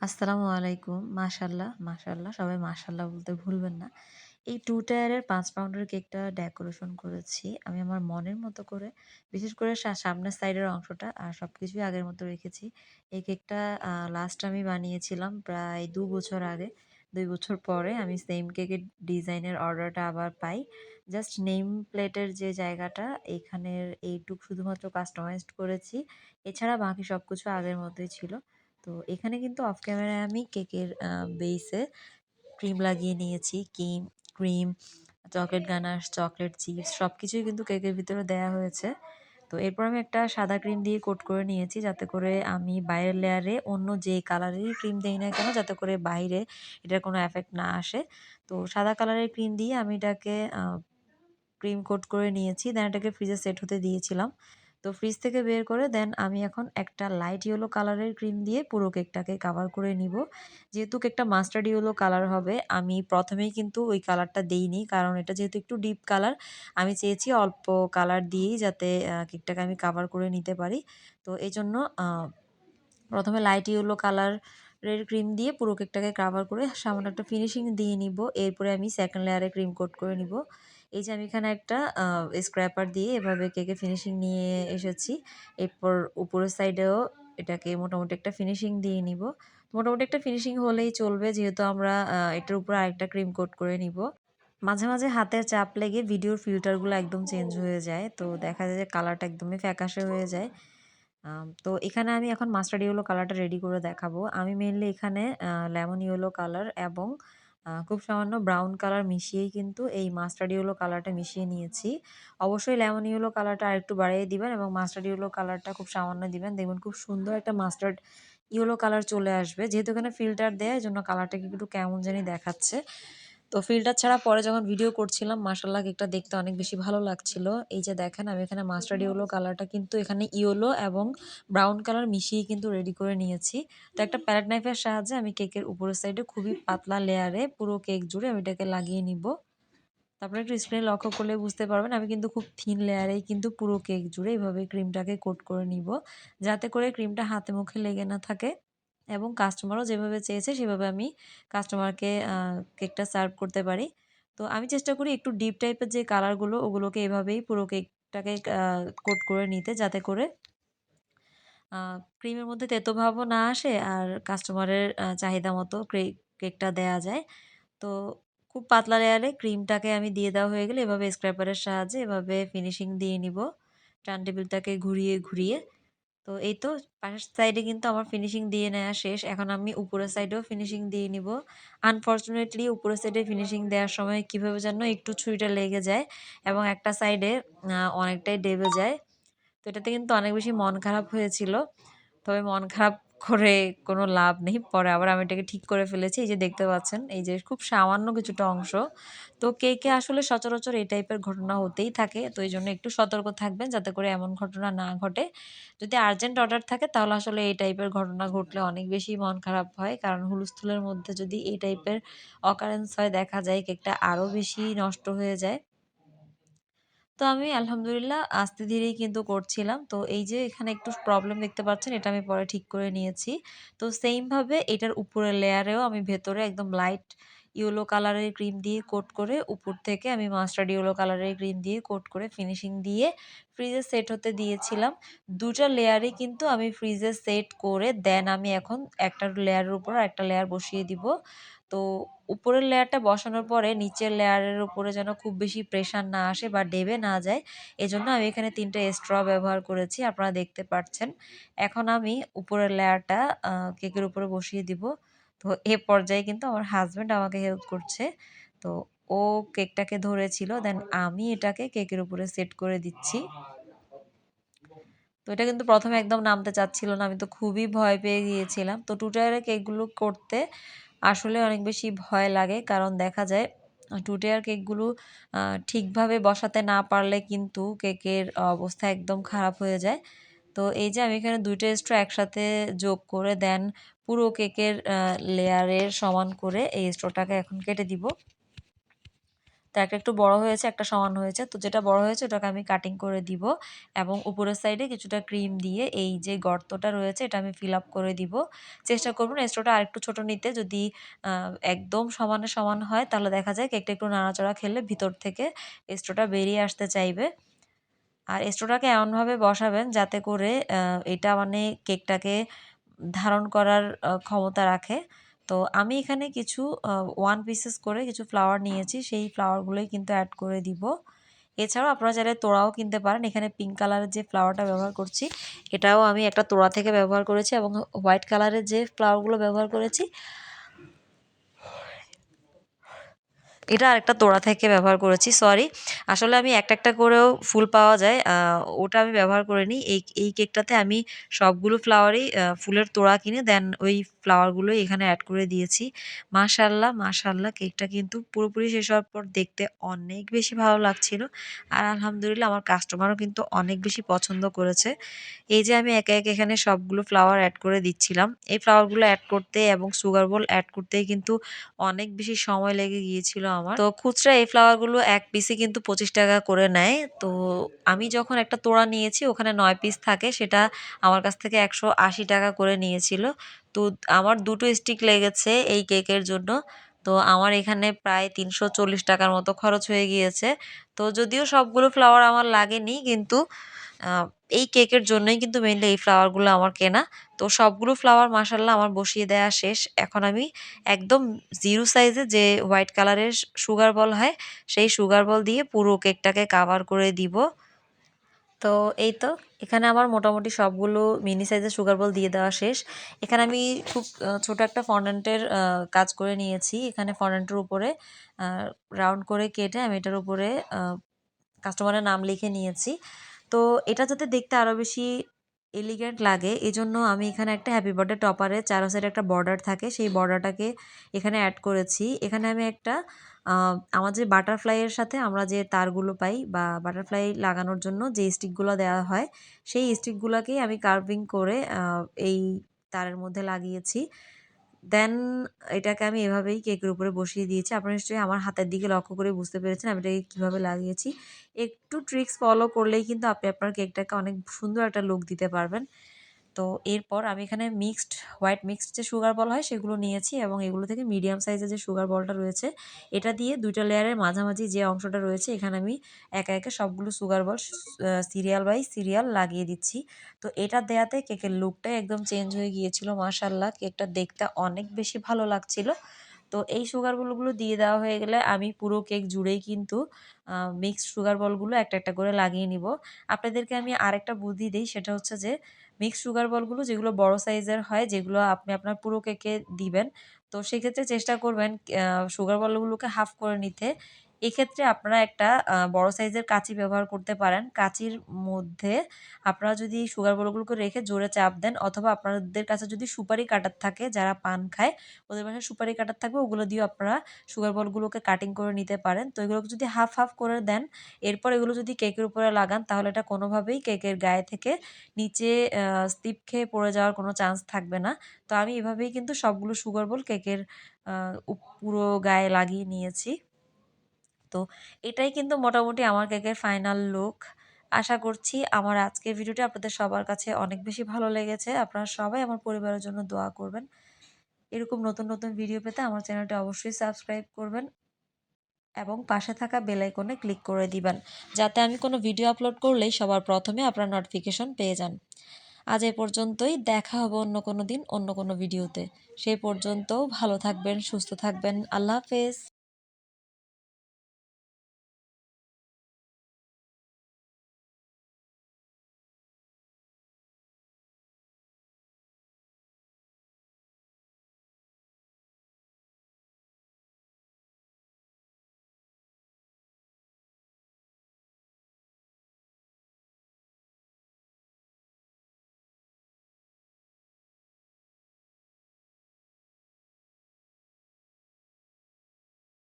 আসসালামু আলাইকুম। মাশাআল্লাহ, মাশাআল্লাহ সবাই মাশাআল্লাহ বলতে ভুলবেন না। এই টু টায়ারের পাঁচ পাউন্ডের কেকটা ডেকোরেশন করেছি। আমি আমার মনের মতো করে বিশেষ করে সামনের সাইডের অংশটা আর সব কিছুই আগের মতো রেখেছি। এই কেকটা লাস্ট আমি বানিয়েছিলাম প্রায় দু বছর আগে। দুই বছর পরে আমি সেম কেকের ডিজাইনের অর্ডারটা আবার পাই। জাস্ট নেম প্লেটের যে জায়গাটা এইখানের এইটুক শুধুমাত্র কাস্টমাইজড করেছি। এছাড়া বাকি সব কিছু আগের মতোই ছিল। তো এখানে কিন্তু অফ ক্যামেরায় আমি কেকের বেসে ক্রিম লাগিয়ে নিয়েছি। Kim cream, chocolate ganache, chocolate chips সব কিছুই কিন্তু কেকের ভিতরে দেয়া হয়েছে। তো এরপর আমি একটা সাদা ক্রিম দিয়ে কোট করে নিয়েছি যাতে করে আমি বাইরের লেয়ারে অন্য যে কালারেরই ক্রিম দেই না কেন যাতে করে বাইরে এটার কোনো এফেক্ট না আসে। তো সাদা কালারের ক্রিম দিয়ে আমি এটাকে ক্রিম কোট করে নিয়েছি। দেন এটাকে ফ্রিজে সেট হতে দিয়েছিলাম। তো ফ্রিজ থেকে বের করে দেন, আমি এখন একটা লাইট ইয়েলো কালারের ক্রিম দিয়ে পুরো কেকটাকে কাভার করে নিব। যেহেতু কেকটা মাস্টার্ড ইয়েলো কালার হবে, আমি প্রথমেই কিন্তু ওই কালারটা দেইনি, কারণ এটা যেহেতু একটু ডিপ কালার আমি চেয়েছি অল্প কালার দিয়েই যাতে কেকটাকে আমি কাভার করে নিতে পারি। তো এই জন্য প্রথমে লাইট ইয়েলো কালারের ক্রিম দিয়ে পুরো কেকটাকে কাভার করে সামান্য একটা ফিনিশিং দিয়ে নিব। এরপরে আমি সেকেন্ড লেয়ারে ক্রিম কোট করে নিব। এই যে আমি এখানে একটা স্ক্র্যাপার দিয়ে এভাবে কেকে ফিনিশিং নিয়ে এসেছি। এরপর উপরের সাইডেও এটাকে মোটামুটি একটা ফিনিশিং দিয়ে নিব। মোটামুটি একটা ফিনিশিং হলেই চলবে যেহেতু আমরা এটার উপরে আরেকটা ক্রিম কোট করে নিব। মাঝে, মাঝে হাতের চাপ লেগে ভিডিওর ফিল্টারগুলো একদম চেঞ্জ হয়ে যায়। তো দেখা যায় যে কালারটা একদমই ফ্যাকাশে হয়ে যায়। তো এখানে আমি এখন মাস্টার্ড ইয়েলো কালারটা রেডি করে দেখাবো। আমি মেনলি এখানে লেমন ইয়েলো কালার এবং খুব সামান্য ব্রাউন কালার মিশিয়েই কিন্তু এই মাস্টার্ড ইউলো কালারটা মিশিয়ে নিয়েছি। অবশ্যই লেমন ইয়েলো কালারটা আরেকটু বাড়িয়ে দিবেন এবং মাস্টার্ড ইউলো কালারটা খুব সামান্য দিবেন। দেখবেন খুব সুন্দর একটা মাস্টার্ড ইয়েলো কালার চলে আসবে। যেহেতু এখানে ফিল্টার দেয় এই জন্য কালারটাকে একটু কেমন জানি দেখাচ্ছে। তো ফিল্টার ছাড়া পরে যখন ভিডিও করছিলাম মাশাআল্লাহ কেকটা দেখতে অনেক বেশি ভালো লাগছিল। এই যে দেখেন আমি এখানে মাস্টার্ড ইয়েলো কালারটা কিন্তু এখানে ইয়েলো এবং ব্রাউন কালার মিশিয়ে কিন্তু রেডি করে নিয়েছি। তো একটা প্যালেট নাইফের সাহায্যে আমি কেকের উপরের সাইডে খুবই পাতলা লেয়ারে পুরো কেক জুড়ে আমি এটাকে লাগিয়ে নিব। তারপরে একটু স্ক্রিনে লক্ষ্য করলে বুঝতে পারবেন আমি কিন্তু খুব থিন লেয়ারেই কিন্তু পুরো কেক জুড়ে এভাবে ক্রিমটাকে কোট করে নিব। যাতে করে ক্রিমটা হাতে মুখে লেগে না থাকে। এবং কাস্টমারও যেভাবে চেয়েছে সেভাবে আমি কাস্টমারকে কেকটা সার্ভ করতে পারি। তো আমি চেষ্টা করি একটু ডিপ টাইপের যে কালারগুলো ওগুলোকে এভাবেই পুরো কেকটাকে কোট করে নিতে যাতে করে ক্রিমের মধ্যে তেতো ভাবও না আসে আর কাস্টমারের চাহিদা মতো কেকটা দেয়া যায়। তো খুব পাতলা লেয়ারে ক্রিমটাকে আমি দিয়ে দেওয়া হয়ে গেলে এভাবে স্ক্র্যাপারের সাহায্যে এভাবে ফিনিশিং দিয়ে নিব। টার্ন টেবিলটাকে ঘুরিয়ে, ঘুরিয়ে। তো এই তো পাশের সাইডে কিন্তু আমার ফিনিশিং দিয়ে নেওয়া শেষ। এখন আমি উপরের সাইডেও ফিনিশিং দিয়ে নিব। আনফর্চুনেটলি উপরের সাইডে ফিনিশিং দেওয়ার সময় কীভাবে যেন একটু ছুরিটা লেগে যায় এবং একটা সাইডে অনেকটাই ডেবে যায়। তো এটাতে কিন্তু অনেক বেশি মন খারাপ হয়েছিল। তবে মন খারাপ করে কোনো লাভ নেই। পরে আবার আমি এটাকে ঠিক করে ফেলেছি। এই যে দেখতে পাচ্ছেন, এই যে খুব সামান্য কিছুটা অংশ। তো কেকে আসলে সচরাচর এই টাইপের ঘটনা হতেই থাকে। তো এই জন্য একটু সতর্ক থাকবেন যাতে করে এমন ঘটনা না ঘটে। যদি আর্জেন্ট অর্ডার থাকে, তাহলে আসলে এই টাইপের ঘটনা ঘটলে অনেক বেশি মন খারাপ হয়। কারণ হুলস্থুলের মধ্যে যদি এই টাইপের অকারেন্স হয়, দেখা যায় কেকটা আরও বেশি নষ্ট হয়ে যায়। তো আমি আলহামদুলিল্লাহ আস্তে ধীরেই কিন্তু করছিলাম। তো এই যে এখানে একটু প্রবলেম দেখতে পাচ্ছেন, এটা আমি পরে ঠিক করে নিয়েছি। তো সেইম ভাবে এটার উপরের লেয়ারেও আমি ভেতরে একদম লাইট ইয়েলো কালারের ক্রিম দিয়ে কোট করে উপর থেকে আমি মাস্টার্ড ইয়েলো কালারের ক্রিম দিয়ে কোট করে ফিনিশিং দিয়ে ফ্রিজে সেট হতে দিয়েছিলাম। ২ টা লেয়ারই কিন্তু আমি ফ্রিজে সেট করে দেন আমি এখন একটা লেয়ারের উপর আরেকটা লেয়ার বসিয়ে দিব। তো উপরের লেয়ারটা বসানোর পরে নিচের লেয়ারের উপরে যেন খুব বেশি প্রেশার না আসে বা ডেবে না যায়, এজন্য আমি এখানে ৩ টা স্ট্র ব্যবহার করেছি, আপনারা দেখতে পাচ্ছেন। এখন আমি উপরের লেয়ারটা কেকের উপরে বসিয়ে দিব। তো এ পর্যায়ে কিন্তু আমার হাসব্যান্ড আমাকে হেল্প করছে। তো ও কেকটাকে ধরেছিল দেন আমি এটাকে কেকের উপরে সেট করে দিচ্ছি। তো এটা কিন্তু প্রথমে একদম নামতে চাচ্ছিল না। আমি তো খুবই ভয় পেয়ে গিয়েছিলাম। তো 2 টায়ারের কেকগুলো করতে আসলে অনেক বেশি ভয় লাগে। কারণ দেখা যায় 2 টায়ার কেকগুলো ঠিকভাবে বসাতে না পারলে কিন্তু কেকের অবস্থা একদম খারাপ হয়ে যায়। তো এই যে আমি এখানে ২ টা স্ট্র একসাথে যোগ করে দেন, পুরো কেকের লেয়ারের সমান করে এই স্ট্রোটাকে এখন কেটে দিব। তো একটা একটু বড় হয়েছে একটা সমান হয়েছে। তো যেটা বড় হয়েছে ওটাকে আমি কাটিং করে দিব এবং উপরের সাইডে কিছুটা ক্রিম দিয়ে এই যে গর্তটা রয়েছে এটা আমি ফিল আপ করে দিব। চেষ্টা করবেন স্টোটা আরেকটু ছোট নিতে। যদি একদম সমানে সমান হয় তাহলে দেখা যায় কেকটা একটু নাড়াচড়া খেলে ভিতর থেকে স্টোটা বেরিয়ে আসতে চাইবে। আর স্টোটাকে এমনভাবে বসাবেন যাতে করে এটা মানে কেকটাকে ধারণ করার ক্ষমতা রাখে। তো আমি এখানে কিছু ওয়ান পিসেস করে কিছু ফ্লাওয়ার নিয়েছি। সেই ফ্লাওয়ারগুলোই কিন্তু অ্যাড করে দিব। এছাড়াও আপনারা চাইলে তোড়াও কিনতে পারেন। এখানে পিঙ্ক কালারের যে ফ্লাওয়ারটা ব্যবহার করছি, এটাও আমি একটা তোড়া থেকে ব্যবহার করেছি এবং হোয়াইট কালারের যে ফ্লাওয়ারগুলো ব্যবহার করেছি এটা আরেকটা তোড়া থেকে ব্যবহার করেছি সরি আসলে আমি একটা একটা করেও ফুল পাওয়া যায় ওটা আমি ব্যবহার করিনি। এই এই কেকটাতে আমি সবগুলো ফ্লাওয়ারই ফুলের তোড়া কিনে দেন ওই ফ্লাওয়ারগুলোই এখানে অ্যাড করে দিয়েছি। মাশাল্লাহ মাশাল্লাহ কেকটা কিন্তু পুরোপুরি শেষ হওয়ার পর দেখতে অনেক বেশি ভালো লাগছিল। আর আলহামদুলিল্লাহ আমার কাস্টমারও কিন্তু অনেক বেশি পছন্দ করেছে। এই যে আমি একে একে এখানে সবগুলো ফ্লাওয়ার অ্যাড করে দিচ্ছিলাম। এই ফ্লাওয়ারগুলো অ্যাড করতে এবং সুগার বল অ্যাড করতেই কিন্তু অনেক বেশি সময় লেগে গিয়েছিল আমার। তো খুচরা এই ফ্লাওয়ারগুলো এক পিসে কিন্তু পঁচিশ টাকা করে নেয়। তো আমি যখন একটা তোড়া নিয়েছি, ওখানে নয় পিস থাকে, সেটা আমার কাছ থেকে একশো আশি টাকা করে নিয়েছিল। তো আমার দুটো স্টিক লেগেছে এই কেকের জন্য। তো আমার এখানে প্রায় তিনশো চল্লিশ টাকার মতো খরচ হয়ে গিয়েছে। তো যদিও সবগুলো ফ্লাওয়ার আমার লাগেনি কিন্তু এই কেকের জন্যই কিন্তু মেনলি এই ফ্লাওয়ারগুলো আমার কেনা। তো সবগুলো ফ্লাওয়ার মাসাল্লাহ আমার বসিয়ে দেওয়া শেষ। এখন আমি একদম জিরো সাইজে যে হোয়াইট কালারের সুগার বল হয়, সেই সুগার বল দিয়ে পুরো কেকটাকে কাভার করে দিব। তো এই তো, এখানে আমার মোটামুটি সবগুলো মিনি সাইজের সুগার বল দিয়ে দেওয়া শেষ। এখানে আমি খুব ছোট একটা ফন্ডেন্টের কাজ করে নিয়েছি। এখানে ফন্ডেন্টের উপরে রাউন্ড করে কেটে আমি এটার উপরে কাস্টমারের নাম লিখে নিয়েছি। তো এটা যাতে দেখতে আরও বেশি এলিগেন্ট লাগে এই জন্য আমি এখানে একটা হ্যাপি বার্থডে টপারে চারো সাইডে একটা বর্ডার থাকে। সেই বর্ডারটাকে এখানে অ্যাড করেছি। এখানে আমি একটা আমার যে বাটারফ্লাইয়ের সাথে আমরা যে তারগুলো পাই বা বাটারফ্লাই লাগানোর জন্য যে স্টিকগুলো দেওয়া হয়, সেই স্টিকগুলোকেই আমি কার্ভিং করে এই তারের মধ্যে লাগিয়েছি। দেন এটাকে আমি এভাবেই কেকের উপরে বসিয়ে দিয়েছি। আপনারা নিশ্চয়ই আমার হাতের দিকে লক্ষ্য করে বুঝতে পেরেছেন আমি এটাকে কীভাবে লাগিয়েছি। একটু ট্রিক্স ফলো করলেই কিন্তু আপনি আপনার কেকটাকে অনেক সুন্দর একটা লুক দিতে পারবেন। তো এরপর আমি এখানে মিক্সড হোয়াইট মিক্সড যে সুগার বল হয় সেগুলো নিয়েছি এবং এগুলো থেকে মিডিয়াম সাইজের যে সুগার বলটা রয়েছে, এটা দিয়ে দুইটা লেয়ারের মাঝামাঝি যে অংশটা রয়েছে, এখানে আমি একা একা সবগুলো sugar ball serial by serial লাগিয়ে দিচ্ছি। তো এটা দেয়াতে কেকের লুকটাই একদম চেঞ্জ হয়ে গিয়েছিল মাশাল্লাহ কেকটা দেখতে অনেক বেশি ভালো লাগছিল। তো এই সুগার বলগুলো দিয়ে দেওয়া হয়ে গেলে আমি পুরো কেক জুড়েই কিন্তু মিক্সড সুগার বলগুলো একটা একটা করে লাগিয়ে নিব। আপনাদেরকে আমি আরেকটা বুদ্ধি দিই, সেটা হচ্ছে যে মিক্সড সুগার বলগুলো যেগুলো বড় সাইজের হয়, যেগুলো আপনি আপনার পুরো কেকে দিবেন। তো সেক্ষেত্রে চেষ্টা করবেন সুগার বলগুলোকে হাফ করে নিতে। এক্ষেত্রে আপনারা একটা বড় সাইজের কাঁচি ব্যবহার করতে পারেন। কাঁচির মধ্যে আপনারা যদি সুগার বলগুলোকে রেখে জোরে চাপ দেন অথবা আপনাদের কাছে যদি সুপারি কাটার থাকে, যারা পান খায়, ওদের পাশে সুপারি কাটার থাকবে, ওগুলো দিয়েও আপনারা সুগার বলগুলোকে কাটিং করে নিতে পারেন। তো এগুলোকে যদি হাফ হাফ করে দেন, এরপর এগুলো যদি কেকের উপরে লাগান, তাহলে এটা কোনোভাবেই কেকের গায়ে থেকে নিচে স্লিপ খেয়ে পড়ে যাওয়ার কোনো চান্স থাকবে না। তো আমি এভাবেই কিন্তু সবগুলো সুগার বল কেকের পুরো গায়ে লাগিয়ে নিয়েছি। তো এটাই কিন্তু মোটামুটি আমার কেকের ফাইনাল লুক আশা করছি আমার আজকের ভিডিওটি আপনাদের সবার কাছে অনেক বেশি ভালো লেগেছে। আপনারা সবাই আমার পরিবারের জন্য দোয়া করবেন। এরকম নতুন নতুন ভিডিও পেতে আমার চ্যানেলটি অবশ্যই সাবস্ক্রাইব করবেন এবং পাশে থাকা বেলাইকনে ক্লিক করে দিবেন, যাতে আমি কোনো ভিডিও আপলোড করলেই সবার প্রথমে আপনার নোটিফিকেশন পেয়ে যান। আজ এ পর্যন্তই, দেখা হবে অন্য কোনো দিন, অন্য কোনো ভিডিওতে সেই পর্যন্ত ভালো থাকবেন, সুস্থ থাকবেন। আল্লাহ হাফেজ।